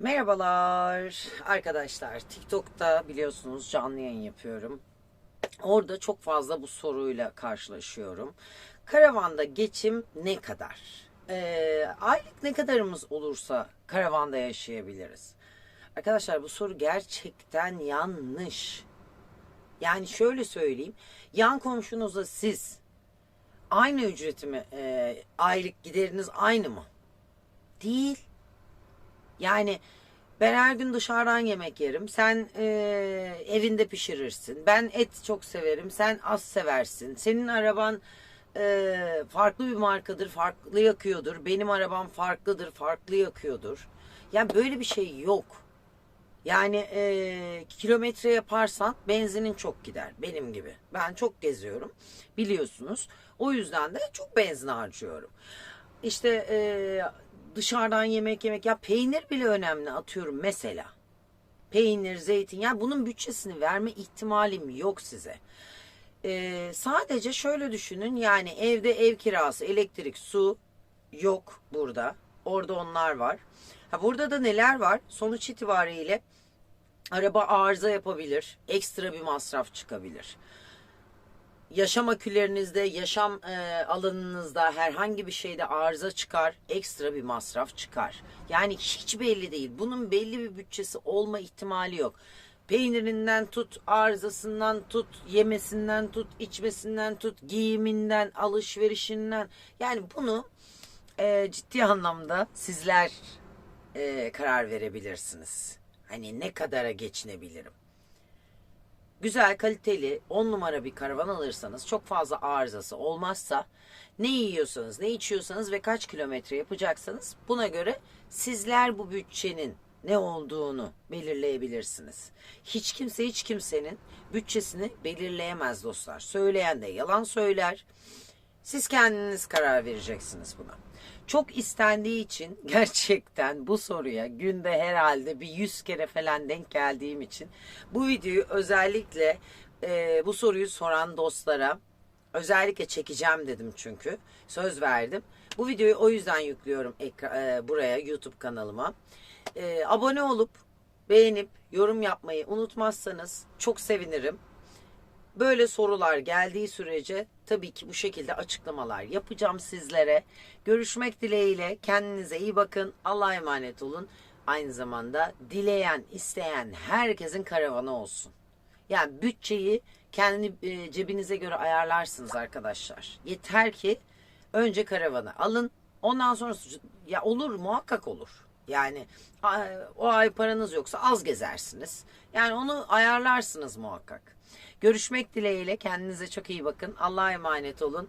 Merhabalar arkadaşlar. TikTok'ta biliyorsunuz canlı yayın yapıyorum. Orada çok fazla bu soruyla karşılaşıyorum. Karavanda geçim ne kadar? Ee, aylık ne kadarımız olursa karavanda yaşayabiliriz? Arkadaşlar bu soru gerçekten yanlış. Yani şöyle söyleyeyim. Yan komşunuza siz aynı ücreti mi e, aylık gideriniz aynı mı? Değil. Yani ben her gün dışarıdan yemek yerim. Sen e, evinde pişirirsin. Ben et çok severim. Sen az seversin. Senin araban e, farklı bir markadır. Farklı yakıyordur. Benim arabam farklıdır. Farklı yakıyordur. Yani böyle bir şey yok. Yani e, kilometre yaparsan benzinin çok gider. Benim gibi. Ben çok geziyorum. Biliyorsunuz. O yüzden de çok benzin harcıyorum. İşte e, dışarıdan yemek yemek ya peynir bile önemli atıyorum mesela. Peynir, zeytin yani bunun bütçesini verme ihtimalim yok size. E, sadece şöyle düşünün yani evde ev kirası, elektrik, su yok burada. Orada onlar var. Ha, burada da neler var? Sonuç itibariyle araba arıza yapabilir. Ekstra bir masraf çıkabilir yaşam akülerinizde, yaşam e, alanınızda herhangi bir şeyde arıza çıkar, ekstra bir masraf çıkar. Yani hiç belli değil. Bunun belli bir bütçesi olma ihtimali yok. Peynirinden tut, arızasından tut, yemesinden tut, içmesinden tut, giyiminden, alışverişinden. Yani bunu e, ciddi anlamda sizler e, karar verebilirsiniz. Hani ne kadara geçinebilirim güzel kaliteli 10 numara bir karavan alırsanız çok fazla arızası olmazsa ne yiyorsanız ne içiyorsanız ve kaç kilometre yapacaksanız buna göre sizler bu bütçenin ne olduğunu belirleyebilirsiniz. Hiç kimse hiç kimsenin bütçesini belirleyemez dostlar. Söyleyen de yalan söyler. Siz kendiniz karar vereceksiniz buna. Çok istendiği için gerçekten bu soruya günde herhalde bir yüz kere falan denk geldiğim için bu videoyu özellikle e, bu soruyu soran dostlara özellikle çekeceğim dedim çünkü söz verdim. Bu videoyu o yüzden yüklüyorum e, buraya YouTube kanalıma. E, abone olup beğenip yorum yapmayı unutmazsanız çok sevinirim. Böyle sorular geldiği sürece tabii ki bu şekilde açıklamalar yapacağım sizlere. Görüşmek dileğiyle kendinize iyi bakın. Allah'a emanet olun. Aynı zamanda dileyen, isteyen herkesin karavanı olsun. Yani bütçeyi kendi e, cebinize göre ayarlarsınız arkadaşlar. Yeter ki önce karavanı alın. Ondan sonra ya olur muhakkak olur. Yani o ay paranız yoksa az gezersiniz. Yani onu ayarlarsınız muhakkak. Görüşmek dileğiyle kendinize çok iyi bakın. Allah'a emanet olun.